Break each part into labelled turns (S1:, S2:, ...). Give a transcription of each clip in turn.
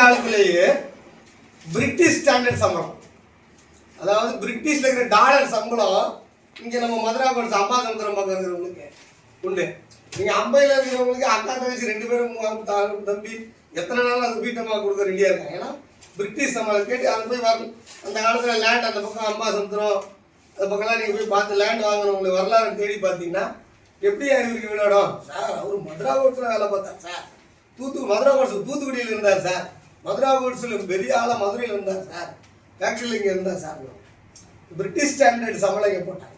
S1: காலத்திலேயே British standard சம்பளம். அதாவது பிரிட்டிஷ்ல இருக்கிற டாலர் சம்பளம் இங்க நம்ம மதுரா கோட்ஸ் அம்பா சமுத்திரம் பக்கம் இருக்கிறவங்களுக்கு உண்டு. நீங்க அம்பையில் இருக்கிறவங்களுக்கு அக்கா தங்கச்சி ரெண்டு பேரும் தம்பி எத்தனை நாள் அது வீட்டமாக கொடுக்க ரெடியா இருக்காங்க. ஏன்னா பிரிட்டிஷ் சம்பளம் கேட்டு அது போய் வரணும் அந்த காலத்துல லேண்ட் அந்த பக்கம் அம்பா சமுத்திரம் அந்த பக்கம்லாம் நீங்க போய் பார்த்து லேண்ட் வாங்கினவங்களுக்கு வரலாறு தேடி பார்த்தீங்கன்னா எப்படி இவருக்கு விளையாடும் சார் அவர் மதுரா கோட்ஸில் வேலை பார்த்தார் சார். தூத்து மதுரா கோட்ஸ் தூத்துக்குடியில் இருந்தார் சார். மதுரா கோட்ஸில் பெரிய ஆளாக மதுரையில் இருந்தார் சார். ஃபேக்ட்ரியில் இங்கே இருந்தார் சார். பிரிட்டிஷ் ஸ்டாண்டர்ட் சம்பளம் போட்டார் போட்டாங்க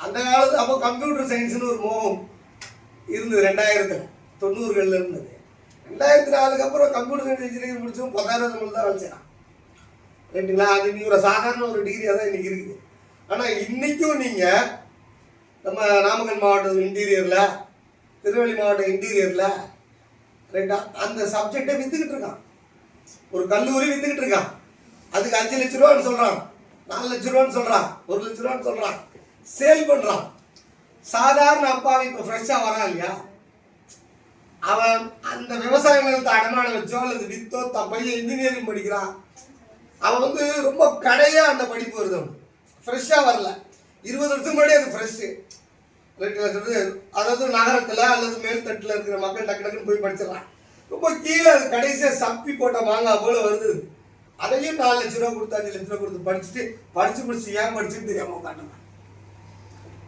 S1: அந்த காலத்து அப்போ கம்ப்யூட்டர் சயின்ஸ்னு ஒரு மோகம் இருந்தது ரெண்டாயிரத்தில். தொண்ணூறுகளில் இருந்தது. ரெண்டாயிரத்தி நாலுக்கு அப்புறம் கம்ப்யூட்டர் சயின்ஸ் இன்ஜினியரிங் முடிச்சும் பத்தாயிரம் சம்பளம் தான் வேலை ரைட்டுங்களா அது இன்னைக்கு ஒரு சாதாரண ஒரு டிகிரியாக தான் இன்றைக்கி இருக்குது. ஆனால் இன்றைக்கும் நீங்கள் நம்ம நாமக்கல் மாவட்டம் இன்டீரியரில் திருநெல்வேலி மாவட்டம் இன்டீரியரில் ரைட்டா அந்த சப்ஜெக்டை வித்துக்கிட்டு இருக்கான். ஒரு கல்லூரி வித்துக்கிட்டு இருக்கான். அதுக்கு அஞ்சு லட்ச ரூபான்னு சொல்கிறான் நாலு லட்ச ரூபான்னு சொல்கிறான் ஒரு லட்ச ரூபான்னு சொல்கிறான் சேல் பண்ணுறான் சாதாரண அப்பாவி இப்போ ஃப்ரெஷ்ஷாக வரான் இல்லையா? அவன் அந்த விவசாய நிலத்தை அடமான வச்சோ அல்லது வித்தோ தன் பையன் இன்ஜினியரிங் படிக்கிறான். அவன் வந்து ரொம்ப கடையாக அந்த படிப்பு வருது அவனுக்கு. ஃப்ரெஷ்ஷாக வரல. இருபது வருஷம் முன்னாடி அது ஃப்ரெஷ்ஷு ரைட்டு சொல்றது அதாவது நகரத்தில் அல்லது மேல்தட்டில் இருக்கிற மக்கள் டக்கு டக்குன்னு போய் படிச்சிடறான் ரொம்ப கீழே அது கடைசியாக சப்பி போட்ட மாங்காய் போல் வருது. அதையும் நாலு லட்ச ரூபா கொடுத்து அஞ்சு லட்ச ரூபா கொடுத்து படிச்சுட்டு படிச்சு முடிச்சு ஏன் படிச்சுட்டு தெரியாம உட்காந்துருக்கான்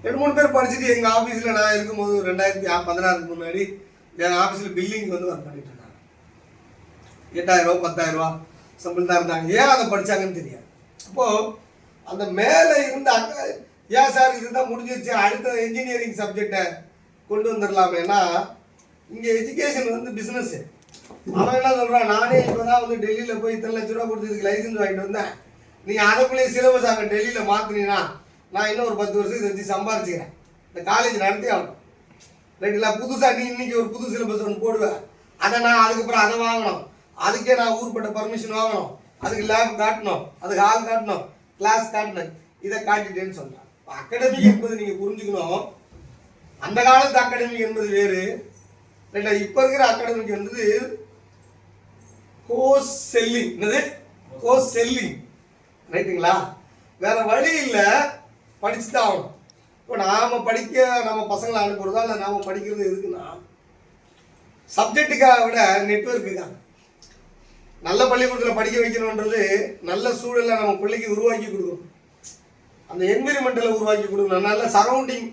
S1: ரெண்டு மூணு பேர் படிச்சுட்டு எங்கள் ஆஃபீஸில் நான் இருக்கும்போது ரெண்டாயிரத்தி பதினாறுக்கு முன்னாடி எங்கள் ஆஃபீஸில் பில்லிங் வந்து ஒர்க் பண்ணிட்டு இருந்தாங்க. எட்டாயிரம் ரூபா பத்தாயிரம் ரூபா சம்பளம் தான் இருந்தாங்க. ஏன் அதை படித்தாங்கன்னு தெரியாது. அப்போது அந்த மேலே இருந்த அக்கா ஏன் சார் இதுதான் முடிஞ்சிருச்சு? அடுத்த இன்ஜினியரிங் சப்ஜெக்டை கொண்டு வந்துடலாமேனா இங்கே எஜுகேஷன் வந்து பிஸ்னஸ்ஸு அவன் என்ன சொல்கிறான் நானே இப்போ தான் வந்து டெல்லியில் போய் இத்தனை லட்ச ரூபா கொடுத்து இதுக்கு லைசன்ஸ் வாங்கிட்டு வந்தேன். நீங்கள் அதுக்குள்ளேயே சிலபஸ் அங்கே டெல்லியில் மாற்றினீங்கன்னா நான் இன்னும் ஒரு பத்து வருஷம் இதை வச்சு சம்பாரிச்சுக்கிறேன். இந்த காலேஜ் நடத்தி ஆகணும். ரைட்டுங்களா புதுசாக நீ இன்னைக்கு ஒரு புது சிலபஸ் ஒன்று போடுவேன் அதை நான் அதுக்கப்புறம் அதை வாங்கணும். அதுக்கே நான் ஊர்பட்ட பர்மிஷன் வாங்கணும். அதுக்கு லேப் காட்டணும். அதுக்கு ஆள் காட்டணும். கிளாஸ் காட்டணும். இதை காட்டிட்டேன்னு சொல்கிறேன் அகாடமி என்பது நீங்கள் புரிஞ்சுக்கணும். அந்த காலத்து அகாடமிக் என்பது வேறு. ரைட்டா இப்போ இருக்கிற அகாடமிக் என்பது கோர்ஸ் செல்லிங் என்னது? கோர்ஸ் செல்லிங் ரைட்டுங்களா? வேற வழி இல்லை. படிச்சு தான் ஆகணும். இப்போ நாம படிக்க நம்ம பசங்களை அனுப்புறதா இல்லை நாம படிக்கிறது எதுக்குன்னா சப்ஜெக்ட்டுக்காக விட நெட்ஒர்க்குக்காக நல்ல பள்ளிக்கூடத்தில் படிக்க வைக்கணுன்றது நல்ல சூழலை நம்ம பிள்ளைக்கு உருவாக்கி கொடுக்கணும். அந்த என்விரான்மெண்ட்டில் உருவாக்கி கொடுக்கணும் நல்ல சரௌண்டிங்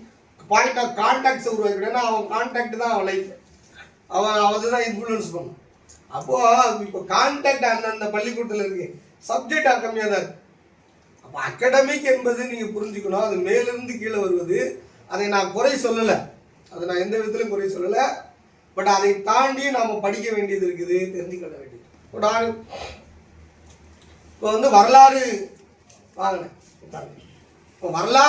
S1: பாயிண்ட் ஆஃப் கான்டாக்ட்ஸை உருவாக்கி ஏன்னா அவன் கான்டாக்ட் தான் அவன் லைஃப் அவன் அவன் தான் இன்ஃப்ளூயன்ஸ் பண்ணும். அப்போது இப்போ கான்டாக்ட் அந்தந்த பள்ளிக்கூடத்தில் இருக்கு. சப்ஜெக்ட் கம்மியாக தான் இருக்குது அப்போ அகடமிக் என்பது நீங்கள் புரிஞ்சுக்கணும். அது மேலிருந்து கீழே வருவது. அதை நான் குறை சொல்லலை. அதை நான் எந்த விதத்திலும் குறை சொல்லலை. பட் அதை தாண்டி நாம் படிக்க வேண்டியது இருக்குது. தெரிஞ்சுக்கொள்ள வேண்டியது. இப்போ நான் இப்போ வந்து வரலாறு வாங்கினேன். இப்போ வரலாறு